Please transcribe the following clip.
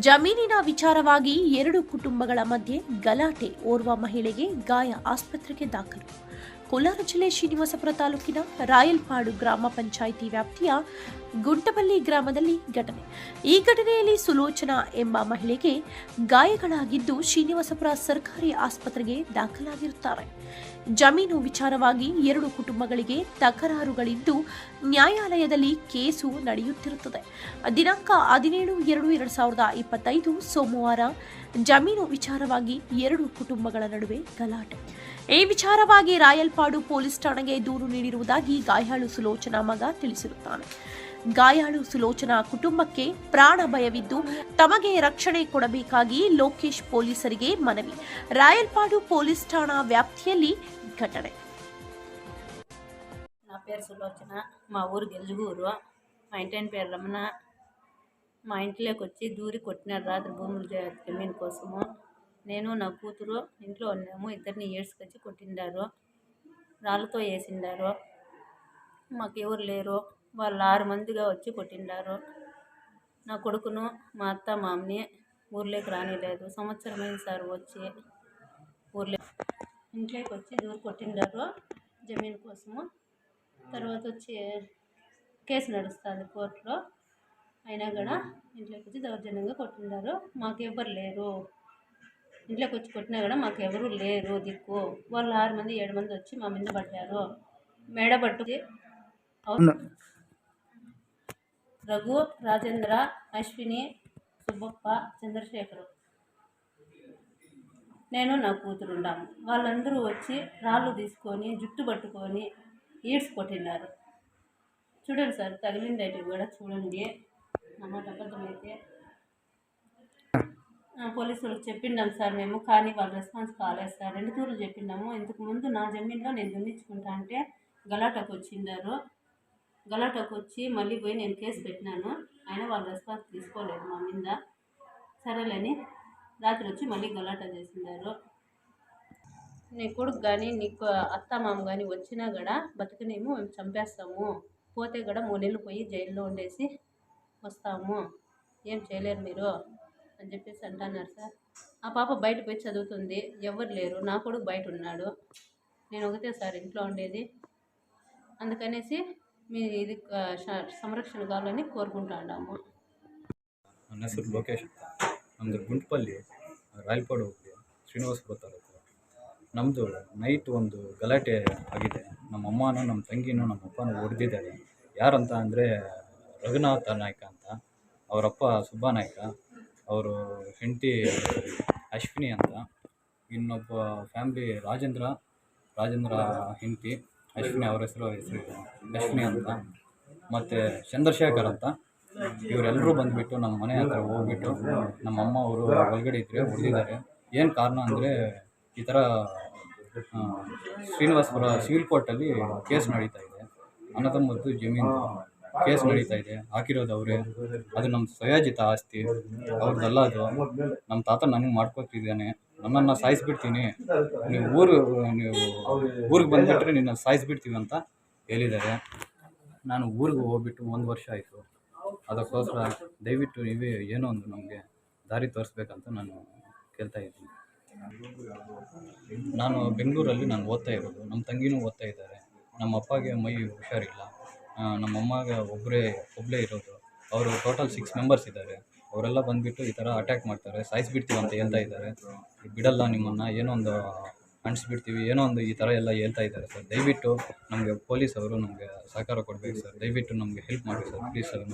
ಜಮೀನಿನ ವಿಚಾರವಾಗಿ ಎರಡು ಕುಟುಂಬಗಳ ಮಧ್ಯೆ ಗಲಾಟೆ ಓರ್ವ ಮಹಿಳೆಗೆ ಗಾಯ ಆಸ್ಪತ್ರೆಗೆ ದಾಖಲು. ಕೋಲಾರ ಜಿಲ್ಲೆ ಶ್ರೀನಿವಾಸಪುರ ತಾಲೂಕಿನ ರಾಯಲ್ಪಾಡು ಗ್ರಾಮ ಪಂಚಾಯಿತಿ ವ್ಯಾಪ್ತಿಯ ಗುಂಟಬಲ್ಲಿ ಗ್ರಾಮದಲ್ಲಿ ಘಟನೆ. ಈ ಘಟನೆಯಲ್ಲಿ ಸುಲೋಚನಾ ಎಂಬ ಮಹಿಳೆಗೆ ಗಾಯಗಳಾಗಿದ್ದು ಶ್ರೀನಿವಾಸಪುರ ಸರ್ಕಾರಿ ಆಸ್ಪತ್ರೆಗೆ ದಾಖಲಾಗಿರುತ್ತಾರೆ. ಜಮೀನು ವಿಚಾರವಾಗಿ ಎರಡು ಕುಟುಂಬಗಳಿಗೆ ತಕರಾರುಗಳಿದ್ದು ನ್ಯಾಯಾಲಯದಲ್ಲಿ ಕೇಸು ನಡೆಯುತ್ತಿರುತ್ತದೆ. ದಿನಾಂಕ ಹದಿನೇಳು ಎರಡು ಎರಡು ಸಾವಿರದ ಇಪ್ಪತ್ತೈದು ಸೋಮವಾರ ಜಮೀನು ವಿಚಾರವಾಗಿ ಎರಡು ಕುಟುಂಬಗಳ ನಡುವೆ ಗಲಾಟೆ. ಈ ವಿಚಾರವಾಗಿ ರಾಯಲ್ಪಾಡು ಪೊಲೀಸ್ ಠಾಣೆಗೆ ದೂರು ನೀಡಿರುವುದಾಗಿ ಗಾಯಾಳು ಸುಲೋಚನಾ ಮಗ ತಿಳಿಸಿರುತ್ತಾನೆ. ಗಾಯಾಳು ಸುಲೋಚನಾ ಕುಟುಂಬಕ್ಕೆ ಪ್ರಾಣ ಭಯವಿದ್ದು ತಮಗೆ ರಕ್ಷಣೆ ಕೊಡಬೇಕಾಗಿ ಲೋಕೇಶ್ ಪೊಲೀಸರಿಗೆ ಮನವಿ. ರಾಯಲ್ಪಾಡು ಪೊಲೀಸ್ ಠಾಣಾ ವ್ಯಾಪ್ತಿಯಲ್ಲಿ ಘಟನೆ. ನಾ ಪೇರು ಸುಲೋಚನ మా ఊరు గెలుగురు మా ఇంటి ರಮಣ ಮಾ రమణ. మా ఇంట్లోకి వచ్చి దూరి కొట్టినారు రాత్రి నేను నా కూతురు ఇంట్లో ఉన్నాము. ఇద్దరిని ఏడ్చుకొచ్చి కొట్టిండారు. రాళ్ళతో వేసిండారు మాకు ఎవరు లేరు. వాళ్ళు ఆరు మందిగా వచ్చి కొట్టిండారు. నా కొడుకును మా అత్త మామని ఊర్లోకి రానిలేదు. సంవత్సరమైంది సార్ వచ్చి ఊర్లో ఇంట్లోకి వచ్చి దూరు కొట్టిండారు జమీన్ కోసము. తర్వాత వచ్చి కేసు నడుస్తుంది కోర్టులో. అయినా కూడా ఇంట్లోకి వచ్చి దౌర్జన్యంగా కొట్టిండారు. మాకెవ్వరు లేరు. ఇంట్లోకి వచ్చి కొట్టినా కూడా మాకు ఎవరు లేరు దిక్కు. వాళ్ళు ఆరు మంది ఏడు మంది వచ్చి మా మీద పడ్డారు. మేడ పట్టుకి రఘు రాజేంద్ర అశ్విని సుబ్బప్ప చంద్రశేఖరు. నేను నా కూతురు ఉన్నాము వాళ్ళందరూ వచ్చి రాళ్ళు తీసుకొని జుట్టు పట్టుకొని ఈడ్స్ కొట్టినారు. చూడండి సార్ తగిలిండేటి కూడా చూడండి. అబద్ధమైతే ఆ, పోలీసులకు చెప్పిండాం సార్ మేము కానీ వాళ్ళు రెస్పాన్స్ కాలేదు సార్. రెండు తూర్లు చెప్పిండాము. ఇంతకు ముందు నా జమీన్లో నేను దున్నించుకుంటా అంటే గలాటాకు వచ్చిండారు. గలాటాకు వచ్చి మళ్ళీ పోయి నేను కేసు పెట్టినాను. అయినా వాళ్ళు రెస్పాన్స్ తీసుకోలేదు మా మీద. సరేలేని రాత్రి వచ్చి మళ్ళీ గలాటా చేసిండారు. నీ కొడుకు కానీ నీకు అత్త మామ కానీ వచ్చినా కూడా బతుకునేమో మేము చంపేస్తాము. పోతే కూడా మూడు నెలలు పోయి జైల్లో ఉండేసి వస్తాము. ఏం చేయలేరు మీరు? అని చెప్పేసి అంటున్నారు సార్ ఆ పాప బయట పోయి చదువుతుంది ఎవరు లేరు నా కొడుకు బయట ఉన్నాడు నేను ఒకటే సార్ ఇంట్లో ఉండేది అందుకనేసి మీ ఇది ఆ, శ- సంరక్షణ కావాలని కోరుకుంటున్నాము ನನ್ನ ಹೆಸರು ಲೋಕೇಶ್ ಅಂತ ನಮ್ಮದು ಗುಂಟ್ಪಲ್ಲಿ ರಾಯಲ್ಪಾಡು ಹೋಗ್ಲಿ ಶ್ರೀನಿವಾಸಪುರ ತಾಲೂಕು ನಮ್ಮದು ನೈಟ್ ಒಂದು ಗಲಾಟೆ ಆಗಿದೆ ನಮ್ಮ ಅಮ್ಮನೂ ನಮ್ಮ ತಂಗಿನೂ ನಮ್ಮ ಅಪ್ಪನೂ ಹೊಡೆದಿದ್ದಾರೆ ಯಾರಂತ ಅಂದರೆ ರಘುನಾಥ ನಾಯ್ಕ ಅಂತ ಅವರಪ್ಪ ಸುಬ್ಬ ನಾಯ್ಕ ಅವರು ಹೆಂಡತಿ ಅಶ್ವಿನಿ ಅಂತ. ಇನ್ನೊಬ್ಬ ಫ್ಯಾಮಿಲಿ ರಾಜೇಂದ್ರ ರಾಜೇಂದ್ರ ಹೆಂಡತಿ ಅಶ್ವಿನಿ ಅವ್ರ ಹೆಸರು ಹೆಸರು ಅಶ್ವಿನಿ ಅಂತ. ಮತ್ತು ಚಂದ್ರಶೇಖರ್ ಅಂತ. ಇವರೆಲ್ಲರೂ ಬಂದುಬಿಟ್ಟು ನಮ್ಮ ಮನೆ ಹತ್ರ ಹೋಗ್ಬಿಟ್ಟು ನಮ್ಮ ಅಮ್ಮ ಅವರು ಒಳಗಡೆ ಇದ್ದರೆ ಹೊಡೆದಿದ್ದಾರೆ ಏನು ಕಾರಣ ಅಂದರೆ ಈ ಥರ ಶ್ರೀನಿವಾಸಪುರ ಸಿವಿಲ್ ಕೋರ್ಟಲ್ಲಿ ಕೇಸ್ ನಡೀತಾ ಇದೆ. ಅನ್ನದಮ್ಮದ್ದು ಜಮೀನು. ಕೇಸ್ ನಡೀತಾ ಇದೆ. ಹಾಕಿರೋದು ಅವರೇ. ಅದು ನಮ್ಮ ಸ್ವಯಾಜಿತ ಆಸ್ತಿ. ಅವ್ರದ್ದಲ್ಲ ಅದು. ನಮ್ಮ ತಾತ ನನಗೆ ಮಾಡ್ಕೊತಿದ್ದಾನೆ. ನನ್ನನ್ನು ಸಾಯಿಸ್ಬಿಡ್ತೀನಿ. ನೀವು ಊರು, ನೀವು ಊರಿಗೆ ಬಂದುಬಿಟ್ರೆ ನಿನ್ನ ಸಾಯಿಸ್ಬಿಡ್ತೀವಿ ಅಂತ ಹೇಳಿದ್ದಾರೆ. ನಾನು ಊರಿಗೆ ಹೋಗ್ಬಿಟ್ಟು ಒಂದು ವರ್ಷ ಆಯಿತು. ಅದಕ್ಕೋಸ್ಕರ ದಯವಿಟ್ಟು ನೀವೇ ಏನೋ ಒಂದು ನಮಗೆ ದಾರಿ ತೋರಿಸ್ಬೇಕಂತ ನಾನು ಕೇಳ್ತಾ ಇದ್ದೀನಿ. ನಾನು ಬೆಂಗಳೂರಲ್ಲಿ ನಾನು ಓದ್ತಾ ಇರೋದು. ನಮ್ಮ ತಂಗಿನೂ ಓದ್ತಾ ಇದ್ದಾರೆ. ನಮ್ಮ ಅಪ್ಪಗೆ ಮೈ ಹುಷಾರಿಲ್ಲ. ನಮ್ಮ ಅಮ್ಮಗೆ ಒಬ್ಬರೇ ಒಬ್ಬಳೇ ಇರೋದು. ಅವರು ಟೋಟಲ್ ಸಿಕ್ಸ್ ಮೆಂಬರ್ಸ್ ಇದ್ದಾರೆ. ಅವರೆಲ್ಲ ಬಂದುಬಿಟ್ಟು ಈ ಥರ ಅಟ್ಯಾಕ್ ಮಾಡ್ತಾರೆ. ಸಾಯಿಸ್ಬಿಡ್ತೀವಿ ಅಂತ ಹೇಳ್ತಾ ಇದ್ದಾರೆ. ಬಿಡಲ್ಲ ನಿಮ್ಮನ್ನು. ಏನೋ ಒಂದು ಅಂಟಿಸ್ಬಿಡ್ತೀವಿ. ಏನೋ ಒಂದು ಈ ಥರ ಎಲ್ಲ ಹೇಳ್ತಾ ಇದ್ದಾರೆ ಸರ್. ದಯವಿಟ್ಟು ನಮಗೆ ಪೊಲೀಸ್ ಅವರು ನಮಗೆ ಸಹಕಾರ ಕೊಡಬೇಕು ಸರ್. ದಯವಿಟ್ಟು ನಮಗೆ ಹೆಲ್ಪ್ ಮಾಡಿ ಸರ್. Please sir.